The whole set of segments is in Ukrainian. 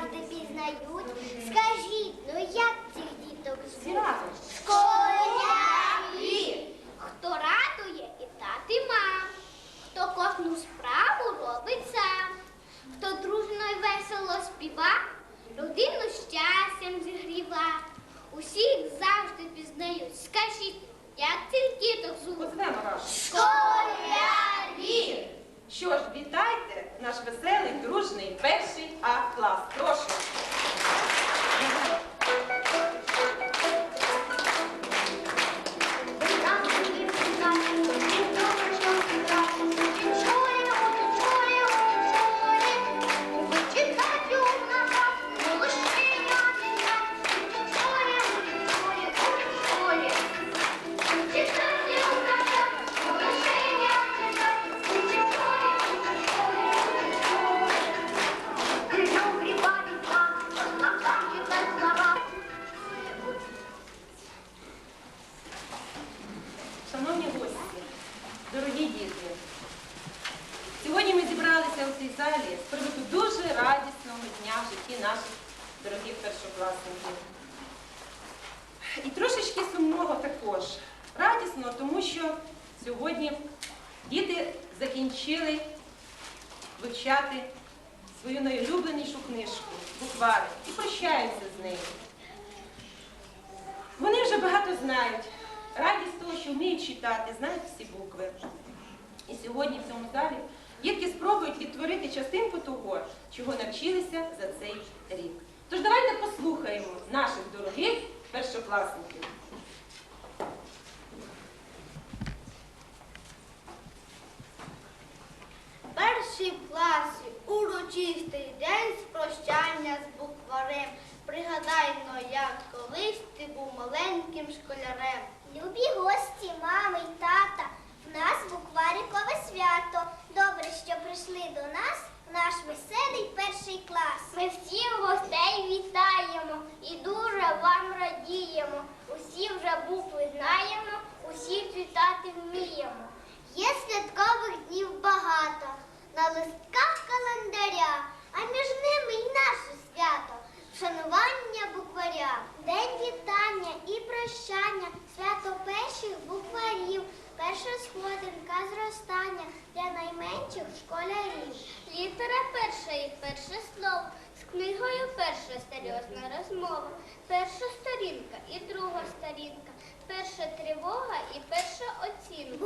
завжди пізнають. Скажіть, ну як цих діток звуть? Школярі! Хто радує і тати мам, хто кожну справу робить сам, хто дружно й весело співа, родину щастям зігріва. Усіх завжди пізнають. Скажіть, як цих діток звуть? Школярі! Що ж, вітайте наш веселий, дружний перший А клас. Прошу. Житті наших дорогих першокласників. І трошечки сумного також. Радісно, тому що сьогодні діти закінчили вивчати свою найулюбленішу книжку буквари і прощаються з нею. Вони вже багато знають. Радість того, що вміють читати, знають всі букви. І сьогодні в цьому залі дітки спробують відтворити частинку того, чого навчилися за цей рік. Тож давайте послухаємо наших дорогих першокласників. Перший в класі урочистий день з прощання з букварем. Пригадай, но як колись ти був маленьким школярем. Любі гості, мами й тата, в нас букварикове свято. Добре, що прийшли до нас в наш веселий перший клас. Ми всіх гостей вітаємо і дуже вам радіємо. Усі вже букви знаємо, усі читати вміємо. Є святкових днів багато, на листках календаря, а між ними й наше свято, вшанування букваря, день вітання і прощання, свято перших букварів, перша сходинка зростання найменших школярів. Літера перша і перше слово. З книгою перша серйозна розмова. Перша сторінка і друга сторінка. Перша тривога і перша оцінка.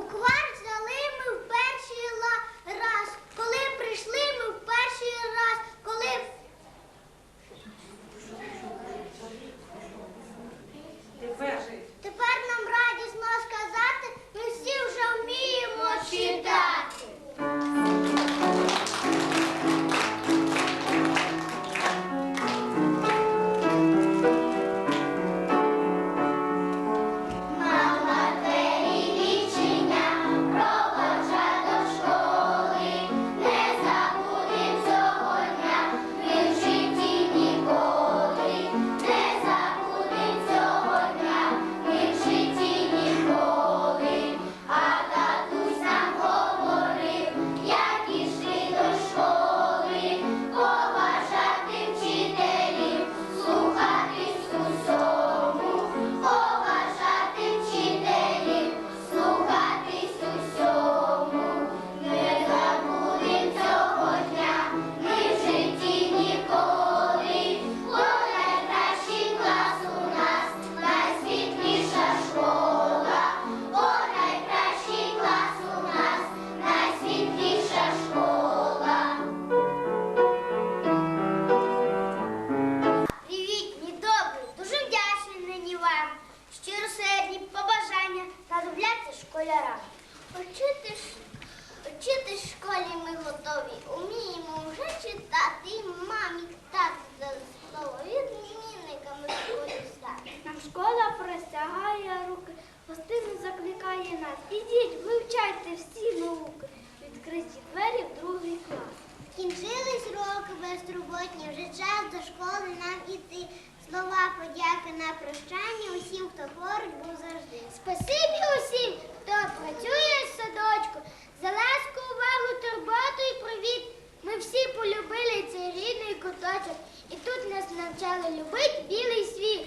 Слова подяки на прощання усім, хто поруч був завжди. Спасибі усім, хто працює з садочку, за ласку, увагу, турботу і привіт. Ми всі полюбили цей рідний куточок. І тут нас навчали любити білий світ.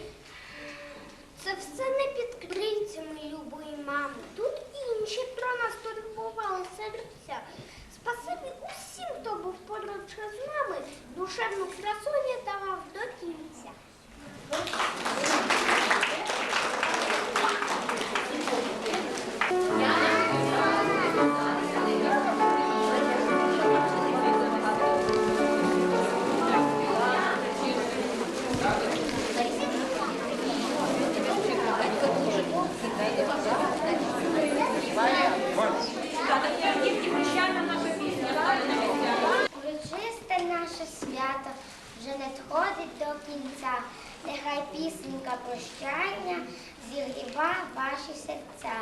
Це все не підкрить. вже надходить до кінця. Нехай пісенька прощання зігріва ваші серця.